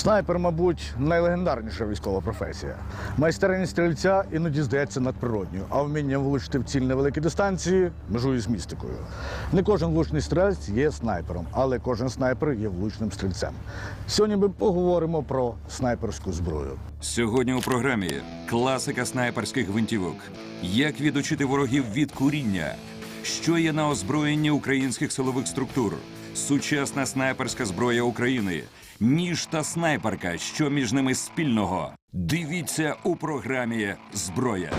Снайпер, мабуть, найлегендарніша військова професія. Майстерність стрільця іноді здається надприродньою, а вміння влучити в ціль на великі дистанції межує з містикою. Не кожен влучний стрілець є снайпером, але кожен снайпер є влучним стрільцем. Сьогодні ми поговоримо про снайперську зброю. Сьогодні у програмі класика снайперських гвинтівок. Як відучити ворогів від куріння? Що є на озброєнні українських силових структур? Сучасна снайперська зброя України. Ніж та снайперка. Що між ними спільного? Дивіться у програмі Зброя.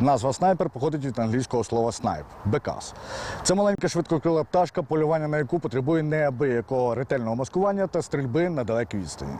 Назва снайпер походить від англійського слова снайп бекас. Це маленька швидкокрила пташка, полювання на яку потребує неабиякого ретельного маскування та стрільби на далекій відстані.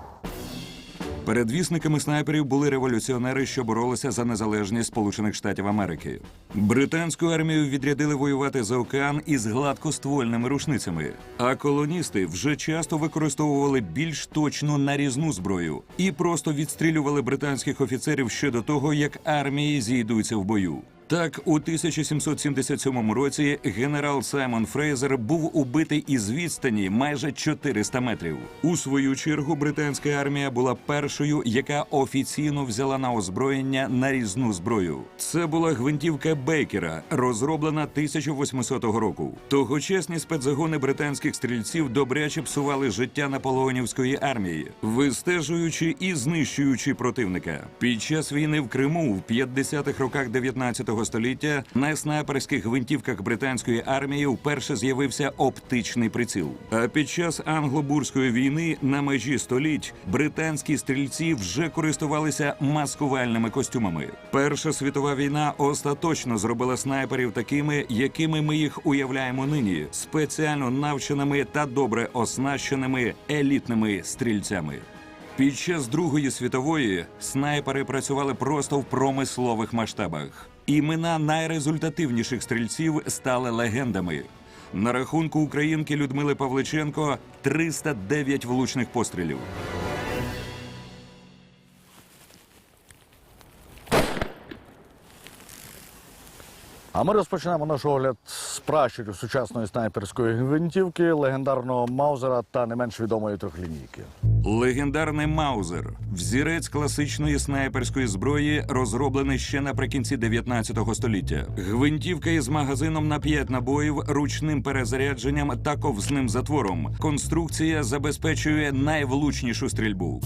Передвісниками снайперів були революціонери, що боролися за незалежність Сполучених Штатів Америки. Британську армію відрядили воювати за океан із гладкоствольними рушницями. А колоністи вже часто використовували більш точну нарізну зброю і просто відстрілювали британських офіцерів ще до того, як армії зійдуться в бою. Так, у 1777 році генерал Саймон Фрейзер був убитий із відстані майже 400 метрів. У свою чергу британська армія була першою, яка офіційно взяла на озброєння нарізну зброю. Це була гвинтівка Бейкера, розроблена 1800 року. Тогочасні спецзагони британських стрільців добряче псували життя наполеонівської армії, вистежуючи і знищуючи противника. Під час війни в Криму в 50-х роках 19 століття на снайперських гвинтівках британської армії вперше з'явився оптичний приціл. А під час англо-бурської війни на межі століть британські стрільці вже користувалися маскувальними костюмами. Перша світова війна остаточно зробила снайперів такими, якими ми їх уявляємо нині, спеціально навченими та добре оснащеними елітними стрільцями. Під час Другої світової снайпери працювали просто в промислових масштабах. Імена найрезультативніших стрільців стали легендами. На рахунку українки Людмили Павличенко 309 влучних пострілів. А ми розпочнемо наш огляд з пращурів сучасної снайперської гвинтівки, легендарного Маузера та не менш відомої трьохлінійки. Легендарний Маузер взірець класичної снайперської зброї, розроблений ще наприкінці 19 століття. Гвинтівка із магазином на 5 набоїв, ручним перезарядженням та ковзним затвором. Конструкція забезпечує найвлучнішу стрільбу.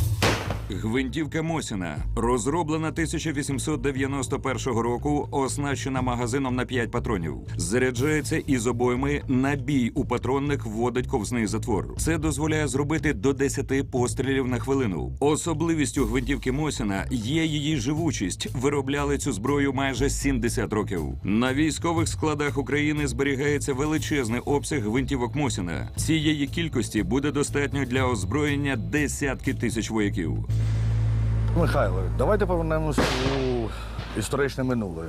Гвинтівка Мосіна розроблена 1891 року, оснащена магазином на 5 патронів. Заряджається із обойми набій у патронник вводить ковзний затвор. Це дозволяє зробити до 10 пострілів на хвилину. Особливістю гвинтівки Мосіна є її живучість. Виробляли цю зброю майже 70 років. На військових складах України зберігається величезний обсяг гвинтівок Мосіна. Цієї кількості буде достатньо для озброєння десятки тисяч вояків. Михайло, давайте повернемось у історичне минуле.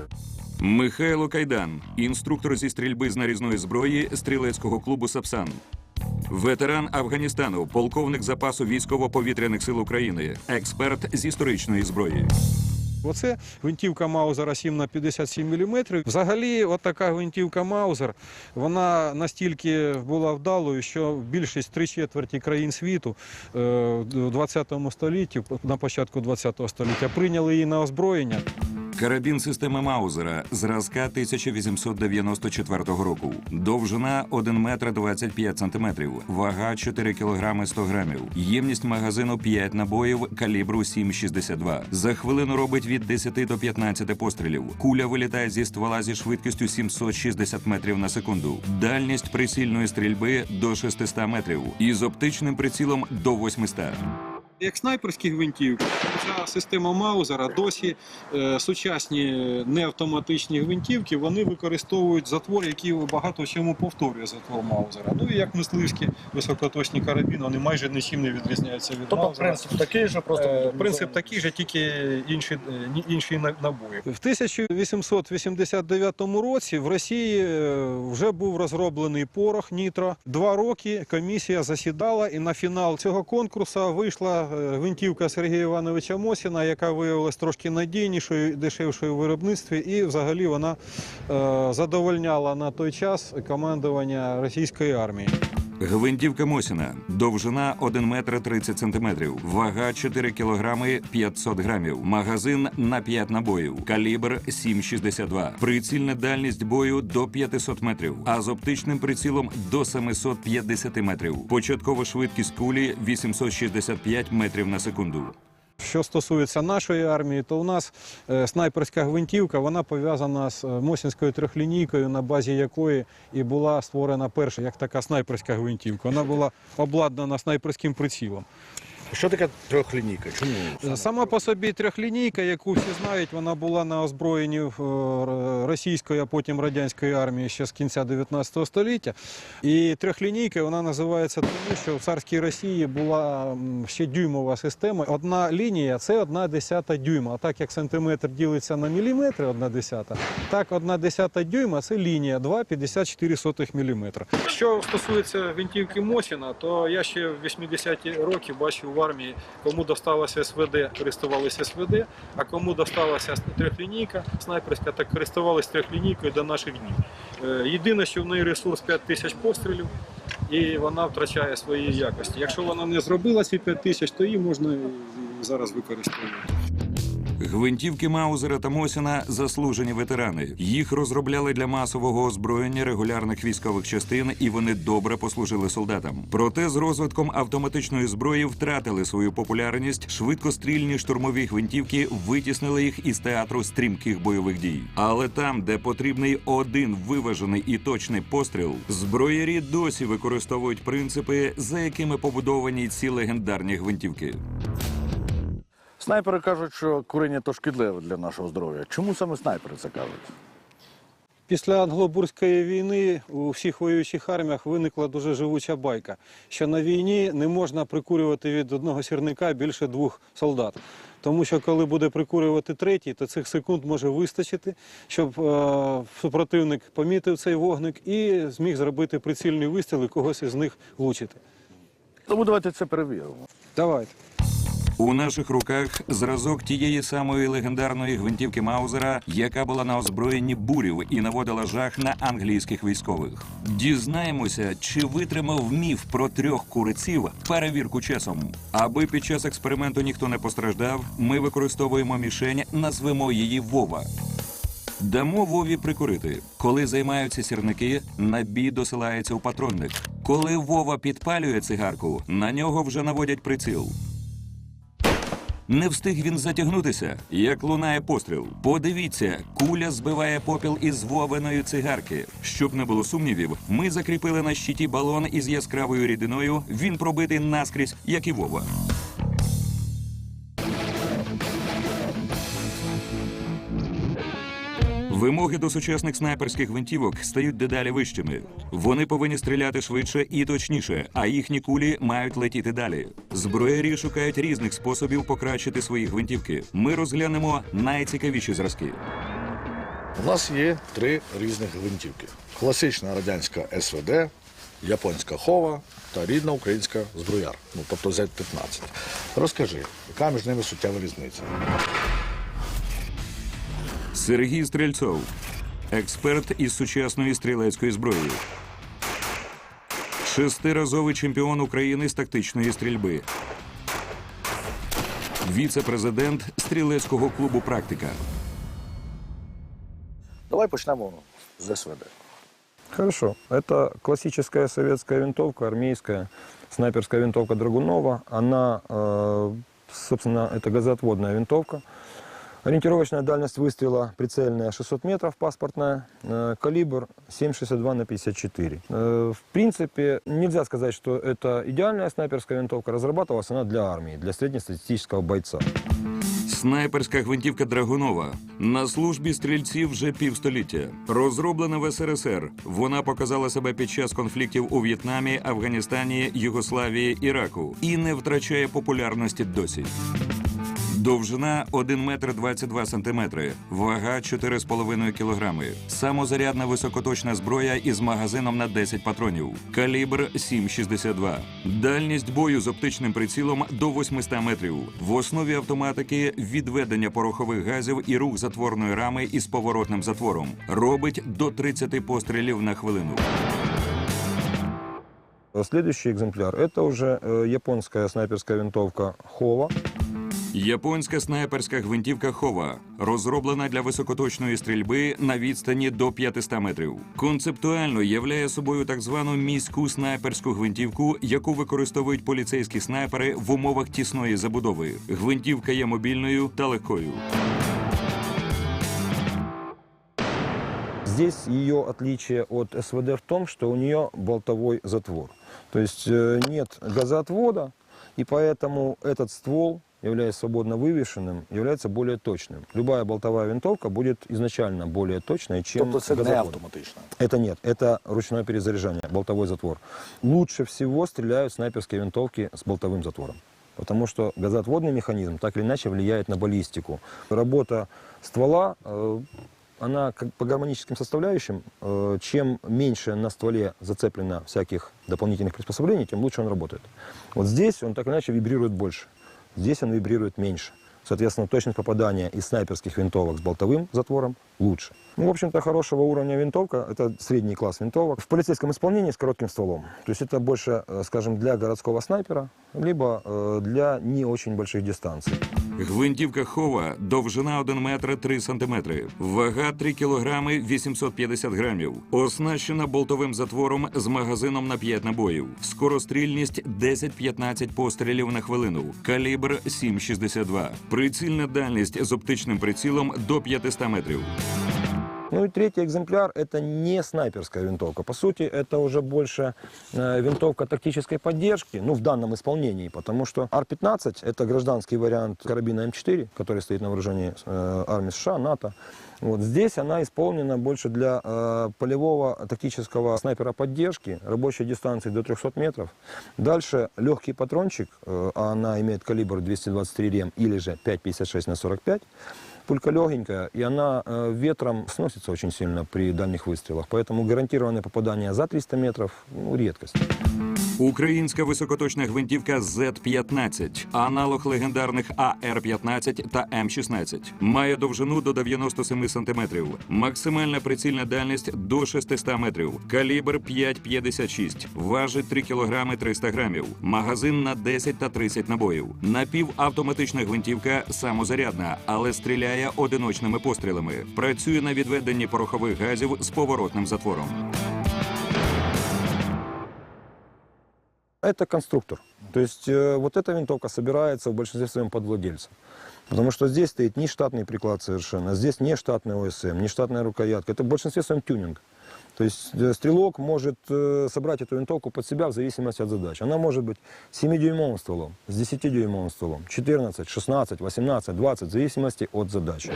Михайло Кайдан, інструктор зі стрільби з нарізної зброї стрілецького клубу Сапсан. Ветеран Афганістану, полковник запасу військово-повітряних сил України, експерт з історичної зброї. Оце гвинтівка Маузера 7 на 57 мм. Взагалі, от гвинтівка Маузер, вона настільки була вдалою, що більшість три четверті країн світу е, в 20 столітті, на початку 20 століття, прийняли її на озброєння. Карабін системи Маузера зразка 1894 року. Довжина 1 метр 25 сантиметрів. Вага 4 кілограми 100 грамів. Ємність магазину 5 набоїв калібру 7,62. За хвилину робить від 10 до 15 пострілів. Куля вилітає зі ствола зі швидкістю 760 метрів на секунду. Дальність прицільної стрільби до 600 метрів. Із оптичним прицілом до 800. Як снайперські гвинтівки, ця система Маузера досі е, сучасні неавтоматичні гвинтівки, вони використовують затвор, який багато в чому повторює затвор Маузера. Ну і як мисливські високоточні карабіни, вони майже нічим не відрізняються від Тобто Маузера. принцип такий же, просто Е, Принцип такий же, тільки інші, е, ні- інші на- набої. В 1889 році в Росії е, вже був розроблений порох Нітро. Два роки комісія засідала, і на фінал цього конкурсу вийшла гвинтівка Сергія Івановича Мосіна, яка виявилась трошки надійнішою, дешевшою в виробництві, і взагалі вона е, задовольняла на той час командування російської армії. Гвинтівка Мосіна. Довжина 1 метр 30 сантиметрів. Вага 4 кілограми 500 грамів. Магазин на 5 набоїв. Калібр 7,62. Прицільна дальність бою до 500 метрів. А з оптичним прицілом до 750 метрів. Початкова швидкість кулі 865 метрів на секунду. Що стосується нашої армії, то у нас е, снайперська гвинтівка вона пов'язана з е, Мосінською трьохлінійкою, на базі якої і була створена перша як така снайперська гвинтівка. Вона була обладнана снайперським прицілом. Що таке трьохлінійка? Чому? Сама по собі трьохлінійка, яку всі знають, вона була на озброєнні е, російської, а потім радянської армії ще з кінця 19 століття. І трьохлінійка вона називається тому, що в царській Росії була ще дюймова система. Одна лінія це одна десята дюйма. А так як сантиметр ділиться на міліметри, одна десята, так одна десята дюйма це лінія 2,54 міліметра. Що стосується гвинтівки Мосіна, то я ще в 80-ті роки бачив в армії, кому досталося СВД, користувалися СВД, а кому досталася трьохлінійка снайперська, так користувалися трьохлінійкою до наших днів. Е, Єдине, що в неї ресурс 5 тисяч пострілів, і вона втрачає свої якості. Якщо вона не зробила ці 5 тисяч, то її можна зараз використовувати. Гвинтівки Маузера та Мосіна заслужені ветерани. Їх розробляли для масового озброєння регулярних військових частин, і вони добре послужили солдатам. Проте з розвитком автоматичної зброї втратили свою популярність. Швидкострільні штурмові гвинтівки витіснили їх із театру стрімких бойових дій. Але там, де потрібний один виважений і точний постріл, зброярі досі використовують принципи, за якими побудовані ці легендарні гвинтівки. Снайпери кажуть, що курення то шкідливе для нашого здоров'я. Чому саме снайпери це кажуть? Після англобурської війни у всіх воюючих арміях виникла дуже живуча байка, що на війні не можна прикурювати від одного сірника більше двох солдат. Тому що коли буде прикурювати третій, то цих секунд може вистачити, щоб е, супротивник помітив цей вогник і зміг зробити прицільний вистріл і когось із них влучити. Тому давайте це перевіримо. Давайте. У наших руках зразок тієї самої легендарної гвинтівки Маузера, яка була на озброєнні бурів і наводила жах на англійських військових. Дізнаємося, чи витримав міф про трьох куриців перевірку часом. Аби під час експерименту ніхто не постраждав, ми використовуємо мішень, назвемо її Вова. Дамо Вові прикурити. Коли займаються сірники, набій досилається у патронник. Коли Вова підпалює цигарку, на нього вже наводять приціл. Не встиг він затягнутися, як лунає постріл. Подивіться, куля збиває попіл із вовеної цигарки. Щоб не було сумнівів, ми закріпили на щиті балон із яскравою рідиною. Він пробитий наскрізь, як і Вова. Вимоги до сучасних снайперських гвинтівок стають дедалі вищими. Вони повинні стріляти швидше і точніше, а їхні кулі мають летіти далі. Зброярі шукають різних способів покращити свої гвинтівки. Ми розглянемо найцікавіші зразки. У нас є три різних гвинтівки: класична радянська СВД, японська хова та рідна українська зброяр, ну тобто Z-15. Розкажи, яка між ними суттєва різниця? Сергій Стрельцов, експерт із сучасної стрілецької зброї. Шестиразовий чемпіон України з тактичної стрільби. Віце-президент стрілецького клубу Практика. Давай почнемо з СВД. Хорошо. Это классическая советская винтовка, армейская, снайперская винтовка Драгунова. Она, э, собственно, это газоотводная винтовка. Ориентировочная дальность выстрела прицельная 600 метров, паспортная. Э, Калибр 7,62 на 54. Э, В принципе, нельзя сказать, что это идеальная снайперская винтовка. Разрабатывалась она для армии, для среднестатистического бойца. Снайперська гвинтівка Драгунова на службі стрільців вже півстоліття. Розроблена в СРСР. Вона показала себе під час конфліктів у В'єтнамі, Афганістані, Югославії, Іраку і не втрачає популярності досі. Довжина 1 метр 22 сантиметри, вага 4,5 кілограми. Самозарядна високоточна зброя із магазином на 10 патронів. Калібр 7,62. Дальність бою з оптичним прицілом до 800 метрів. В основі автоматики відведення порохових газів і рух затворної рами із поворотним затвором. Робить до 30 пострілів на хвилину. Следующий экземпляр – это уже э, японская снайперская винтовка Хова. Японська снайперська гвинтівка Хова розроблена для високоточної стрільби на відстані до 500 метрів. Концептуально являє собою так звану міську снайперську гвинтівку, яку використовують поліцейські снайпери в умовах тісної забудови. Гвинтівка є мобільною та легкою. Здесь ее отличие от СВД в том, что у нее болтовой затвор. То есть э, нет газоотвода, и поэтому этот ствол, являясь свободно вывешенным, является более точным. Любая болтовая винтовка будет изначально более точной, чем Тобто це не автоматично. Это нет, это ручное перезаряжание, болтовой затвор. Лучше всего стреляют снайперские винтовки с болтовым затвором. Потому что газоотводный механизм так или иначе влияет на баллистику. Работа ствола, э, она как по гармоническим составляющим, э, чем меньше на стволе зацеплено всяких дополнительных приспособлений, тем лучше он работает. Вот здесь он так или иначе вибрирует больше, здесь он вибрирует меньше. Соответственно, точность попадания из снайперских винтовок с болтовым затвором лучше. Ну, в общем-то, хорошего уровня винтовка – это средний класс винтовок. В полицейском исполнении с коротким стволом. То есть это больше, э, скажем, для городского снайпера, либо э, для не очень больших дистанций. Гвинтівка Хова довжина 1 метр 3 сантиметри, вага 3 кілограми 850 грамів, оснащена болтовим затвором з магазином на 5 набоїв, скорострільність 10-15 пострілів на хвилину, калібр 7,62, прицільна дальність з оптичним прицілом до 500 метрів. Ну и третий экземпляр – это не снайперская винтовка. По сути, это уже больше э, винтовка тактической поддержки, ну, в данном исполнении, потому что Ар-15 – это гражданский вариант карабина М4, который стоит на вооружении э, армии США, НАТО. Вот здесь она исполнена больше для э, полевого тактического снайпера поддержки, рабочей дистанции до 300 метров. Дальше легкий патрончик, э, а она имеет калибр 223 рем или же 5,56 на 45. Пулька легенькая, и она э, ветром сносится очень сильно при дальних выстрелах. Поэтому гарантированное попадание за 300 метров ну, редкость. Українська високоточна гвинтівка Z-15, аналог легендарних АР-15 та М-16. Має довжину до 97 см, максимальна прицільна дальність до 600 метрів, калібр 5,56, важить 3 кг 300 грамів, магазин на 10 та 30 набоїв. Напівавтоматична гвинтівка самозарядна, але стріляє одиночними пострілами. Працює на відведенні порохових газів з поворотним затвором. Это конструктор. То есть э, вот эта винтовка собирается в большинстве своем под владельцем. Потому что здесь стоит не штатный приклад совершенно, здесь не штатный ОСМ, не штатная рукоятка. Это в большинстве своем тюнинг. То есть э, стрелок может э, собрать эту винтовку под себя в зависимости от задач. Она может быть 7-дюймовым стволом, с 10-дюймовым стволом, 14, 16, 18, 20, в зависимости от задачи.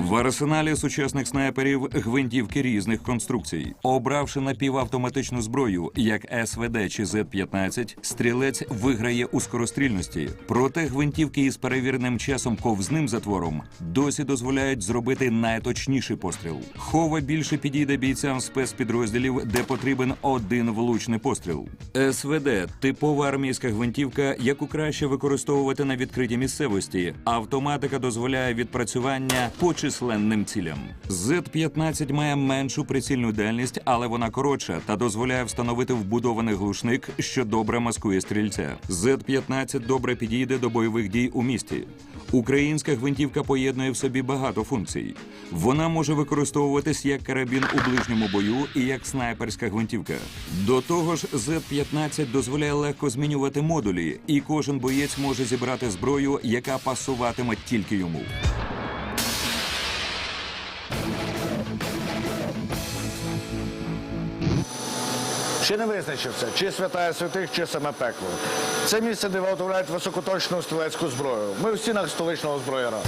В арсеналі сучасних снайперів гвинтівки різних конструкцій. Обравши напівавтоматичну зброю, як СВД чи З-15, стрілець виграє у скорострільності. Проте гвинтівки із перевіреним часом ковзним затвором досі дозволяють зробити найточніший постріл. Хова більше підійде бійцям спецпідрозділів, де потрібен один влучний постріл. СВД типова армійська гвинтівка, яку краще використовувати на відкритій місцевості. Автоматика дозволяє відпрацювання по численним цілям. Z-15 має меншу прицільну дальність, але вона коротша та дозволяє встановити вбудований глушник, що добре маскує стрільця. Z-15 добре підійде до бойових дій у місті. Українська гвинтівка поєднує в собі багато функцій. Вона може використовуватись як карабін у ближньому бою і як снайперська гвинтівка. До того ж, Z-15 дозволяє легко змінювати модулі, і кожен боєць може зібрати зброю, яка пасуватиме тільки йому. Ще не визначився, чи святая святих, чи саме пекло. Це місце, де виготовляють високоточну стрілецьку зброю. Ми в стінах столичного зброяра.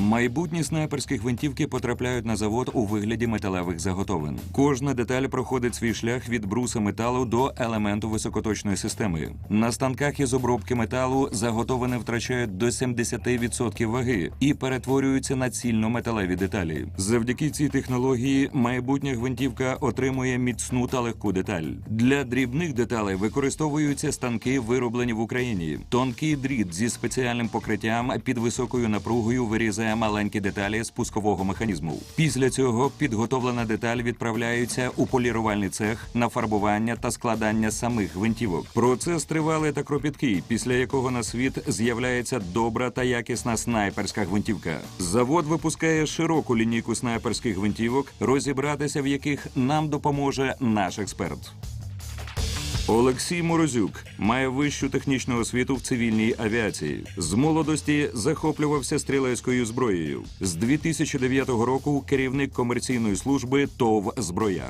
Майбутні снайперські гвинтівки потрапляють на завод у вигляді металевих заготовин. Кожна деталь проходить свій шлях від бруса металу до елементу високоточної системи. На станках із обробки металу заготовини втрачають до 70% ваги і перетворюються на цільно-металеві деталі. Завдяки цій технології майбутня гвинтівка отримує міцну та легку деталь. Для дрібних деталей використовуються станки, вироблені в Україні. Тонкий дріт зі спеціальним покриттям під високою напругою вирізає маленькі деталі спускового механізму. Після цього підготовлена деталь відправляється у полірувальний цех на фарбування та складання самих гвинтівок. Процес тривалий та кропіткий, після якого на світ з'являється добра та якісна снайперська гвинтівка. Завод випускає широку лінійку снайперських гвинтівок, розібратися в яких нам допоможе наш експерт. Олексій Морозюк має вищу технічну освіту в цивільній авіації. З молодості захоплювався стрілецькою зброєю. З 2009 року керівник комерційної служби ТОВ Зброяр.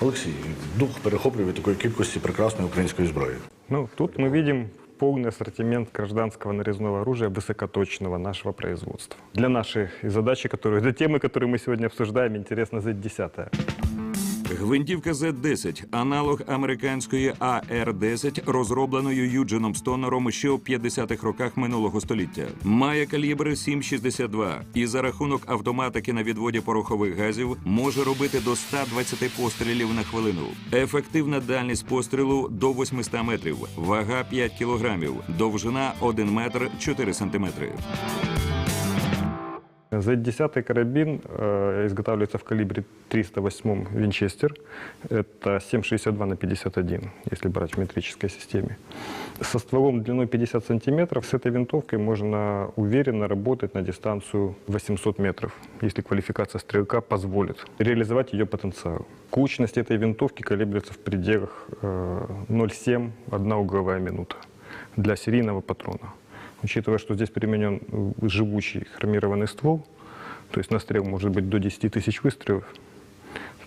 Олексій, дух перехоплює від такої кількості прекрасної української зброї. Ну, тут мы видим полный ассортимент гражданского нарезного оружия высокоточного нашего производства. Для нашей задачи, которую, для темы, которую мы сегодня обсуждаем, интересно Z10. Гвинтівка Z-10 – аналог американської AR-10, розробленою Юджином Стонером ще у 50-х роках минулого століття. Має калібр 7,62 і за рахунок автоматики на відводі порохових газів може робити до 120 пострілів на хвилину. Ефективна дальність пострілу до 800 метрів, вага 5 кілограмів, довжина 1 метр 4 сантиметри. Z10 карабин э, изготавливается в калибре 308 Винчестер. Это 7,62 на 51, если брать в метрической системе. Со стволом длиной 50 сантиметров с этой винтовкой можно уверенно работать на дистанцию 800 метров, если квалификация стрелка позволит реализовать ее потенциал. Кучность этой винтовки калибруется в пределах э, 0,7 одна угловая минута для серийного патрона. Учитывая, что здесь применен э, живучий хромированный ствол, то есть настрел может быть до 10 тысяч выстрелов,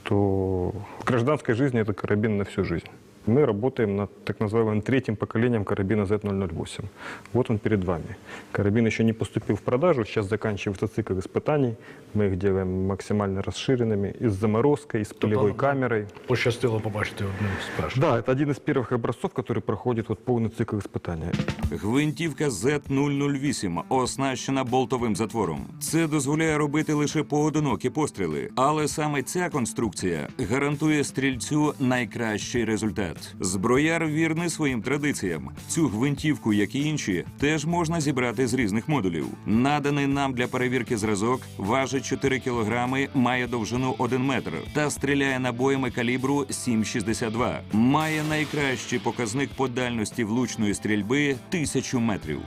то в гражданской жизни это карабин на всю жизнь. Мы работаем над так называемым третьим поколением карабина Z008. Вот он перед вами. Карабин еще не поступил в продажу, сейчас заканчивается цикл испытаний. Мы их делаем максимально расширенными, и с заморозкой, и с полевой оно- камерой. Пощастило побачити одним з перших. Да, это один из первых образцов, который проходит вот полный цикл испытания. Гвинтівка Z008 оснащена болтовим затвором. Це дозволяє робити лише поодинокі постріли, але саме ця конструкція гарантує стрільцю найкращий результат. Зброяр вірний своїм традиціям. Цю гвинтівку, як і інші, теж можна зібрати з різних модулів. Наданий нам для перевірки зразок важить 4 кілограми, має довжину 1 метр та стріляє набоями калібру 7,62. Має найкращий показник по дальності влучної стрільби 1000 метрів.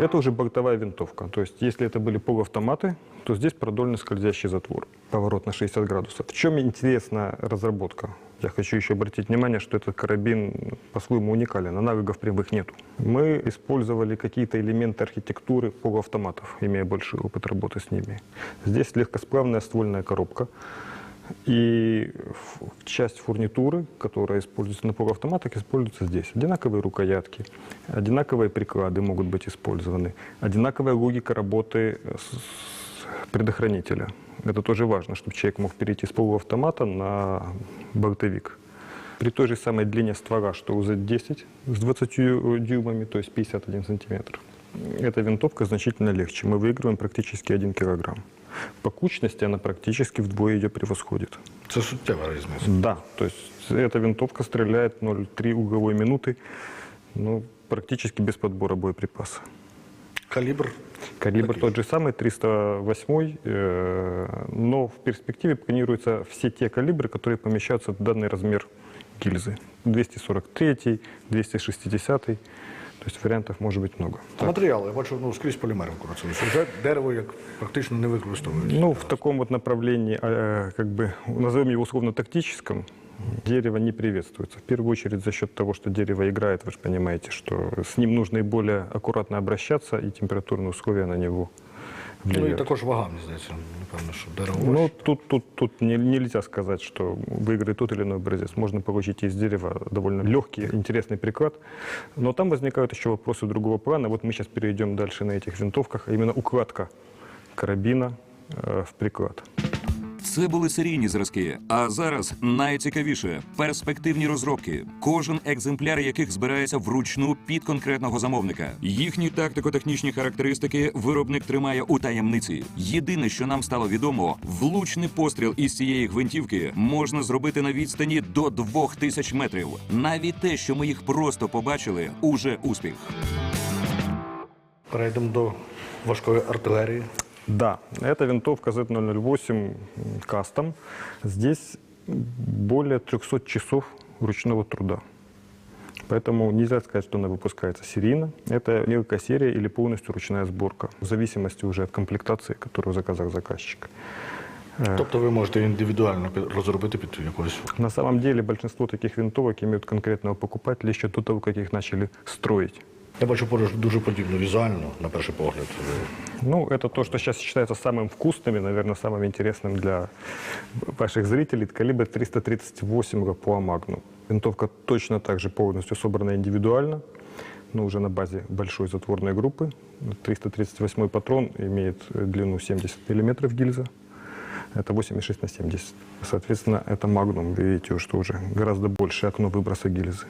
Это уже бортовая винтовка. То есть, если это были полуавтоматы, то здесь продольный скользящий затвор. Поворот на 60 градусов. В чем интересна разработка? Я хочу еще обратить внимание, что этот карабин по-своему уникален, аналогов прямых нету. Мы использовали какие-то элементы архитектуры полуавтоматов, имея большой опыт работы с ними. Здесь легкосплавная ствольная коробка. И ф- часть фурнитуры, которая используется на полуавтоматах, используется здесь. Одинаковые рукоятки, одинаковые приклады могут быть использованы, одинаковая логика работы с- с предохранителя. Это тоже важно, чтобы человек мог перейти с полуавтомата на бортовик. При той же самой длине створа, что у Z10 с 20 дюймами, то есть 51 сантиметр, эта винтовка значительно легче. Мы выигрываем практически 1 килограмм. По кучности она практически вдвое ее превосходит. Це суттєва різниця. Да, то есть эта винтовка стреляет 0,3 угловой минуты, ну, практически без подбора боеприпаса. Калібр Калибр Такой тот же самый, 308, э, но в перспективе планируются все те калибры, которые помещаются в данный размер гильзы. 243, 260, то есть вариантов может быть много. А матеріали, я бачу, ну, скрізь полімери використовуються. Вже дерево як практично не використовується. Ну, в таком вот направлении, э, как бы, назовем его условно-тактическом, дерево не приветствуется. В первую очередь за счет того, что дерево играет, вы же понимаете, что с ним нужно и более аккуратно обращаться, и температурные условия на него Ну і влияют. також вага, мені здається, напевно, що дерево. Ну, важче. тут, тут, тут не- нельзя сказать, что выиграет тот или иной образец. Можно получить из дерева довольно легкий, интересный приклад. Но там возникают еще вопросы другого плана. Вот мы сейчас перейдем дальше на этих винтовках, а именно укладка карабина э, в приклад. Це були серійні зразки. А зараз найцікавіше перспективні розробки, кожен екземпляр яких збирається вручну під конкретного замовника. Їхні тактико-технічні характеристики виробник тримає у таємниці. Єдине, що нам стало відомо, влучний постріл із цієї гвинтівки можна зробити на відстані до 2000 метрів. Навіть те, що ми їх просто побачили, уже успіх. Перейдемо до важкої артилерії. Да, это винтовка Z008 кастом. Здесь более 300 часов ручного труда. Поэтому нельзя сказать, что она выпускается серийно. Это мелкая серия или полностью ручная сборка, в зависимости уже от комплектации, которую заказал заказчик. Э, Тобто ви можете індивідуально під- розробити під якусь. На самом деле большинство таких винтовок имеют конкретного покупателя еще до того, как их начали строить. Я бачу поруч дуже подібно візуально, на перший погляд. Ну, это то, что сейчас считается самым вкусным и, наверное, самым интересным для ваших зрителей. Это калибр 338 ГПУА «Магнум». Винтовка точно так же полностью собрана индивидуально, но уже на базе большой затворной группы. 338 патрон имеет э, длину 70 мм гильза. Это 86 на 70. Соответственно, это «Магнум». Вы видите, что уже гораздо большее окно выброса гильзы.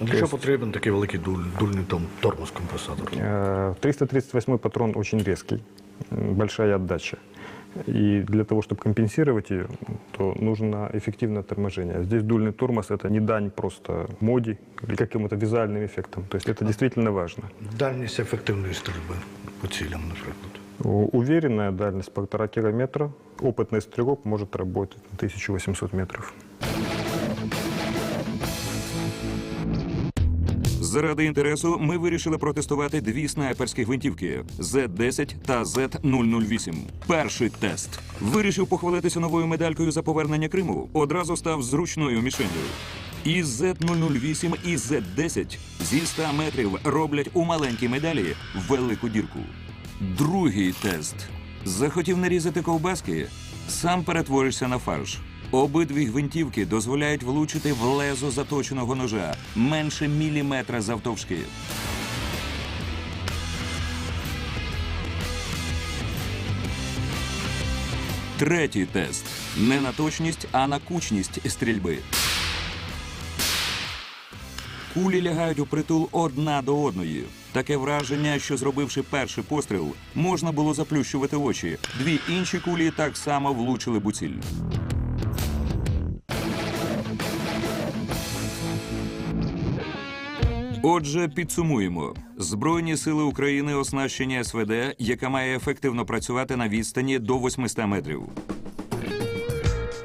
Для чого потрібен такий великий дуль, дульний том, тормоз компресатор? Э, 338 патрон очень резкий, м, большая отдача. И для того, чтобы компенсировать ее, то нужно эффективное торможение. Здесь дульный тормоз – это не дань просто моде или каким-то визуальным эффектам. То есть это действительно важно. Дальність ефективної стрільби по цілям, наприклад. У- Уверенная дальность полтора километра. Опытный стрелок может работать на 1800 метров. Заради інтересу ми вирішили протестувати дві снайперські гвинтівки Z10 та Z008. Перший тест. Вирішив похвалитися новою медалькою за повернення Криму. Одразу став зручною мішенью. І Z008 і Z10 зі 100 метрів роблять у маленькій медалі велику дірку. Другий тест. Захотів нарізати ковбаски, сам перетворишся на фарш. Обидві гвинтівки дозволяють влучити в лезо заточеного ножа менше міліметра завтовшки. Третій тест не на точність, а на кучність стрільби. Кулі лягають у притул одна до одної. Таке враження, що зробивши перший постріл, можна було заплющувати очі. Дві інші кулі так само влучили буціль. Отже, підсумуємо: Збройні сили України оснащені СВД, яка має ефективно працювати на відстані до 800 метрів.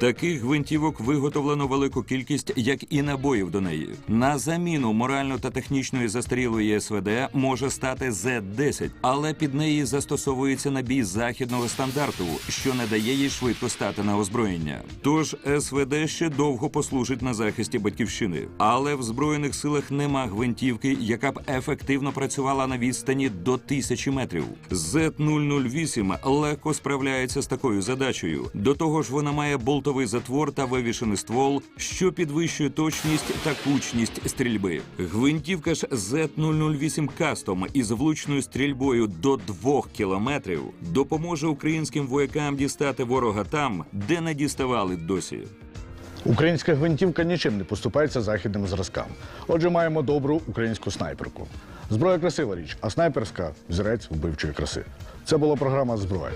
Таких гвинтівок виготовлено велику кількість, як і набоїв до неї. На заміну морально та технічної застарілої СВД може стати З-10, але під неї застосовується набій західного стандарту, що не дає їй швидко стати на озброєння. Тож СВД ще довго послужить на захисті батьківщини, але в збройних силах нема гвинтівки, яка б ефективно працювала на відстані до тисячі метрів. Z008 легко справляється з такою задачею. До того ж, вона має болтовий затвор та вивішений ствол, що підвищує точність та кучність стрільби. Гвинтівка ж Z008 Custom із влучною стрільбою до 2 кілометрів допоможе українським воякам дістати ворога там, де не діставали досі. Українська гвинтівка нічим не поступається західним зразкам. Отже, маємо добру українську снайперку. Зброя красива річ, а снайперська взірець вбивчої краси. Це була програма Зброя.